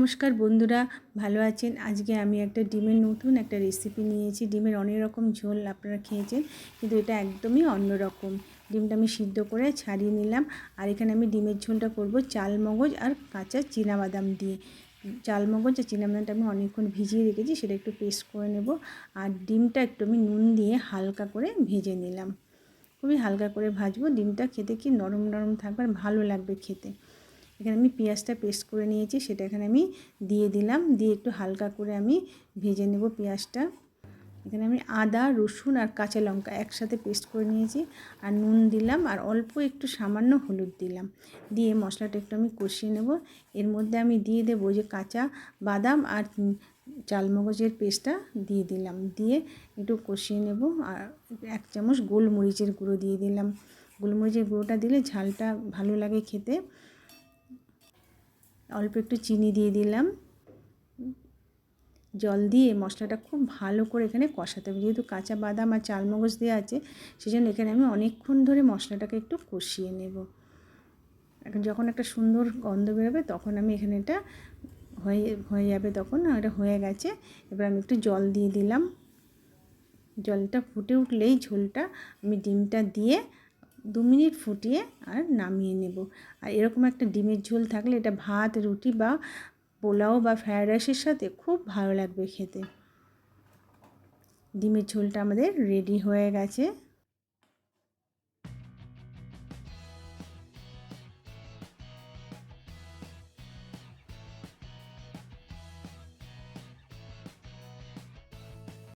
নমস্কার বন্ধুরা, ভালো আছেন? আজকে আমি একটা ডিমের নতুন একটা রেসিপি নিয়েছি। ডিমের অনেক রকম ঝোল আপনারা খেয়েছেন, কিন্তু এটা একদমই অন্যরকম ডিমটা আমি সিদ্ধ করে ছাড়িয়ে নিলাম, আর এখানে আমি ডিমের ঝোলটা করব চাল, মগজ আর কাঁচা বাদাম দিয়ে। চাল, মগজ আর বাদামটা আমি অনেকক্ষণ ভিজিয়ে রেখেছি, সেটা একটু পেস্ট করে নেব। আর ডিমটা একটু আমি নুন দিয়ে হালকা করে ভেজে নিলাম। খুবই হালকা করে ভাজবো। ডিমটা খেতে কি নরম নরম থাকবে আর ভালো লাগবে খেতে। এখানে আমি পেঁয়াজটা পেস্ট করে নিয়েছি, সেটা এখানে আমি দিয়ে দিলাম। দিয়ে একটু হালকা করে আমি ভেজে নেব পেঁয়াজটা। এখানে আমি আদা, রসুন আর কাঁচা লঙ্কা একসাথে পেস্ট করে নিয়েছি আর নুন দিলাম আর অল্প একটু সামান্য হলুদ দিলাম। দিয়ে মশলাটা একটু আমি কষিয়ে নেব। এর মধ্যে আমি দিয়ে দেবো যে কাঁচা বাদাম আর চালমগজের পেস্টটা দিয়ে দিলাম। দিয়ে একটু কষিয়ে নেব আর এক চামচ গোলমরিচের গুঁড়ো দিয়ে দিলাম। গোলমরিচের গুঁড়োটা দিলে ঝালটা ভালো লাগে খেতে। অল্প একটু চিনি দিয়ে দিলাম। জল দিয়ে মশলাটা খুব ভালো করে এখানে কষাতে হবে। যেহেতু কাঁচা বাদাম আর চালমগজ দেওয়া আছে, সেজন্য এখানে আমি অনেকক্ষণ ধরে মশলাটাকে একটু কষিয়ে নেব। এখন যখন একটা সুন্দর গন্ধ বেরোবে, তখন আমি এখানে এটা হয়ে হয়ে যাবে তখন এটা হয়ে গেছে। এবার আমি একটু জল দিয়ে দিলাম। জলটা ফুটে উঠলেই ঝোলটা আমি ডিমটা দিয়ে দু মিনিট ফুটিয়ে আর নামিয়ে নেব। আর এরকম একটা ডিমের ঝোল থাকলে এটা ভাত, রুটি বা পোলাও বা ফ্রায়েড রাইসের সাথে খুব ভালো লাগবে খেতে। ডিমের ঝোলটা আমাদের রেডি হয়ে গেছে।